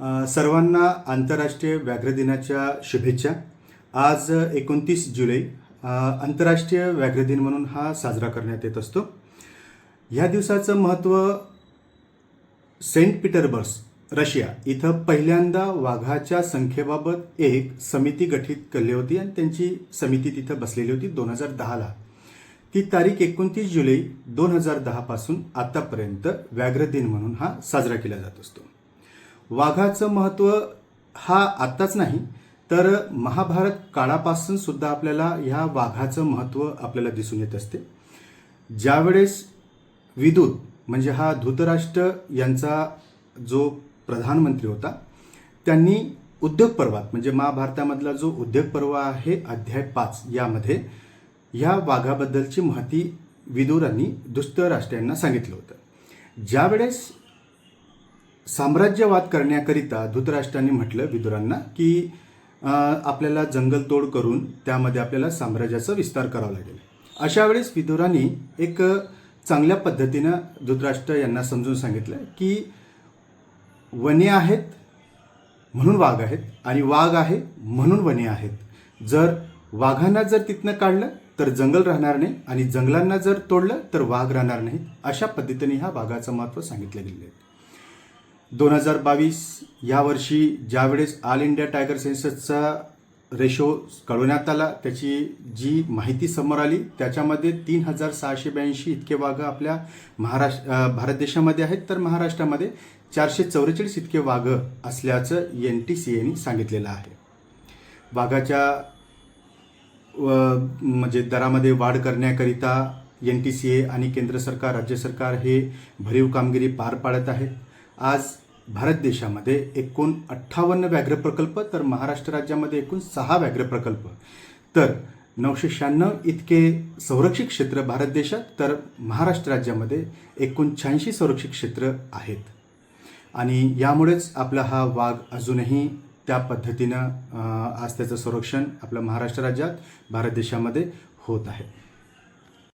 सर्वांना आंतरराष्ट्रीय व्याघ्र दिनाच्या शुभेच्छा. आज एकोणतीस जुलै आंतरराष्ट्रीय व्याघ्र दिन म्हणून हा साजरा करण्यात येत असतो. ह्या दिवसाचं महत्त्व सेंट पीटरबर्स रशिया इथं पहिल्यांदा वाघाच्या संख्येबाबत एक समिती गठीत केली होती आणि त्यांची समिती तिथं बसलेली होती दोन हजार दहाला. ती तारीख एकोणतीस जुलै दोन हजार दहापासून आतापर्यंत व्याघ्र दिन म्हणून हा साजरा केला जात असतो. वाघाचं महत्त्व हा आत्ताच नाही तर महाभारत काळापासून सुद्धा आपल्याला ह्या वाघाचं महत्त्व आपल्याला दिसून येत असते. ज्यावेळेस विदूत म्हणजे हा धृतराष्ट्र यांचा जो प्रधानमंत्री होता त्यांनी उद्योग पर्वात म्हणजे महाभारतामधला जो उद्योग पर्व आहे अध्याय पाच यामध्ये या वाघाबद्दलची माहिती विदुरांनी दुस्त राष्ट्रांना सांगितलं होतं. ज्यावेळेस साम्राज्यवाद करण्याकरिता धृतराष्ट्रांनी म्हटलं विदुरांना की आपल्याला जंगलतोड करून त्यामध्ये आपल्याला साम्राज्याचा विस्तार करावा लागेल. अशा वेळेस विदुरांनी एक चांगल्या पद्धतीनं धृतराष्ट्र यांना समजून सांगितलं की वने आहेत म्हणून वाघ आहेत आणि वाघ आहे म्हणून वने आहेत. जर वाघांना जर तिथनं काढलं तर जंगल राहणार नाही आणि जंगलांना जर तोडलं तर वाघ राहणार नाहीत. अशा पद्धतीने ह्या वाघाचं महत्त्व सांगितलं गेलेलं आहे. दोन हजार बावीस यावर्षी ज्यावेळेस ऑल इंडिया टायगर सेन्ससचा रेशो कळवण्यात आला त्याची जी माहिती समोर आली त्याच्यामध्ये तीन हजार सहाशे ब्याऐंशी इतके वाघ आपल्या महाराष्ट्र भारत देशामध्ये आहेत. तर महाराष्ट्रामध्ये चारशे चौवेचाळीस इतके वाघ असल्याचं एन टी सी एने सांगितलेलं आहे. वाघाच्या म्हणजे दरामध्ये वाढ करण्याकरिता एन टी सी ए आणि केंद्र सरकार राज्य सरकार हे भरीव कामगिरी पार पाडत आहेत आज भारत देशामध्ये एकूण अठ्ठावन्न व्याघ्र प्रकल्प तर महाराष्ट्र राज्यामध्ये एकूण सहा व्याघ्र प्रकल्प. तर नऊशे शहाण्णव इतके संरक्षित क्षेत्र भारत देशात तर महाराष्ट्र राज्यामध्ये एकूण शहाऐंशी संरक्षित क्षेत्र आहेत. आणि यामुळेच आपला हा वाघ अजूनही त्या पद्धतीनं आज त्याचं संरक्षण आपल्या महाराष्ट्र राज्यात भारत देशामध्ये होत आहे.